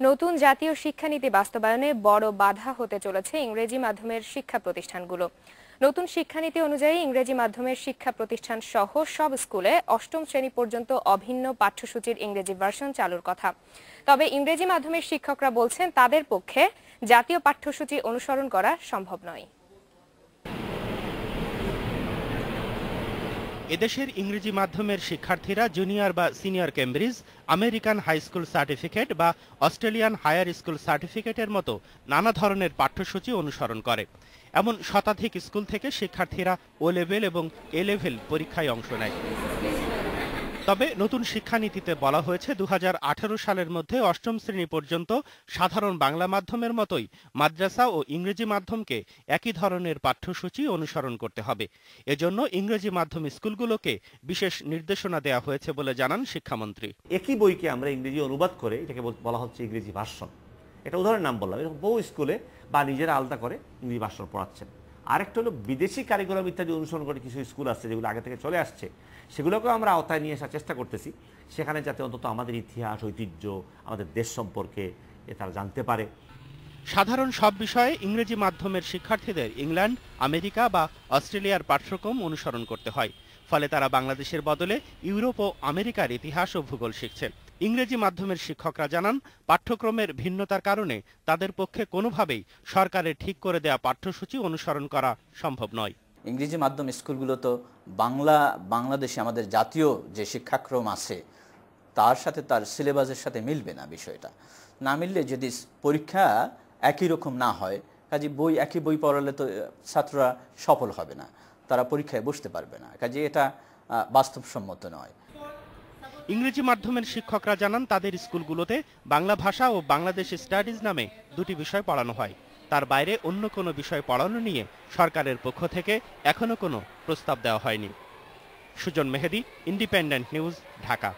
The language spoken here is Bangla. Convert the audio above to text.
নতুন জাতীয় শিক্ষানীতি বাস্তবায়নে বড় বাধা হতে চলেছে ইংরেজি মাধ্যমের শিক্ষা প্রতিষ্ঠানগুলো। নতুন শিক্ষানীতি অনুযায়ী ইংরেজি মাধ্যমের শিক্ষা প্রতিষ্ঠান সহ সব স্কুলে অষ্টম শ্রেণি পর্যন্ত অভিন্ন পাঠ্যসূচির ইংরেজি ভার্সন চালুর কথা। তবে ইংরেজি মাধ্যমের শিক্ষকরা বলছেন, তাদের পক্ষে জাতীয় পাঠ্যসূচি অনুসরণ করা সম্ভব নয়। এদেশের ইংরেজি মাধ্যমের শিক্ষার্থীরা জুনিয়র বা senior Cambridge, American high school certificate বা অস্ট্রেলিয়ান হায়ার স্কুল সার্টিফিকেটের মতো নানা ধরনের পাঠ্যসূচি অনুসরণ করে। এমন শতাধিক স্কুল থেকে শিক্ষার্থীরা ও লেভেল এবং এ লেভেল পরীক্ষায় অংশ নেয়। তবে নতুন শিক্ষানীতিতে বলা হয়েছে দু হাজার আঠারো সালের মধ্যে অষ্টম শ্রেণি পর্যন্ত সাধারণ বাংলা মাধ্যমের মতোই মাদ্রাসা ও ইংরেজি মাধ্যমকে একই ধরনের পাঠ্যসূচি অনুসরণ করতে হবে। এজন্য ইংরেজি মাধ্যম স্কুলগুলোকে বিশেষ নির্দেশনা দেওয়া হয়েছে বলে জানান শিক্ষামন্ত্রী। একই বইকে আমরা ইংরেজি অনুবাদ করে এটাকে বলা হচ্ছে ইংরেজি ভার্সন। এটা উদাহরণের নাম বললাম। এরকম বহু স্কুলে বা নিজেরা আলাদা করে ইংরেজি ভাষণ পড়াচ্ছেন। আরেকটা হলো বিদেশি কারিকুলাম ইত্যাদি অনুসরণ করে কিছু স্কুল আছে যেগুলো আগে থেকে চলে আসছে, সেগুলোকেও আমরা আওতায় নিয়ে আসার চেষ্টা করতেছি। সেখানে যাতে অন্তত আমাদের ইতিহাস, ঐতিহ্য, আমাদের দেশ সম্পর্কে এ তারা জানতে পারে। সাধারণ সব বিষয়ে ইংরেজি মাধ্যমের শিক্ষার্থীদের ইংল্যান্ড, আমেরিকা বা অস্ট্রেলিয়ার পাঠ্যক্রম অনুসরণ করতে হয়। ফলে তারা বাংলাদেশের বদলে ইউরোপ ও আমেরিকার ইতিহাস ও ভূগোল শিখছেন। ইংরেজি মাধ্যমের শিক্ষকরা জানান, পাঠ্যক্রমের ভিন্নতার কারণে তাদের পক্ষে কোনোভাবেই সরকারের ঠিক করে দেয়া পাঠ্যসূচি অনুসরণ করা সম্ভব নয়। ইংরেজি মাধ্যম স্কুলগুলো তো বাংলা, বাংলাদেশে আমাদের জাতীয় যে শিক্ষাক্রম আছে, তার সাথে তার সিলেবাসের সাথে মিলবে না বিষয়টা। না মিললে যদি পরীক্ষা একই রকম না হয়, কাজে বই, একই বই পড়ালে তো ছাত্ররা সফল হবে না। তারা পরীক্ষায় বসতে পারবে না। কাজে এটা বাস্তবসম্মত নয়। ইংরেজি মাধ্যমের শিক্ষকরা জানান, তাদের স্কুলগুলোতে বাংলা ভাষা ও বাংলাদেশ স্টাডিজ নামে দুটি বিষয় পড়ানো হয়। তার বাইরে অন্য কোনো বিষয় পড়ানো নিয়ে সরকারের পক্ষ থেকে এখনও কোনো প্রস্তাব দেওয়া হয়নি। Sujan Mehedi Independent news Dhaka.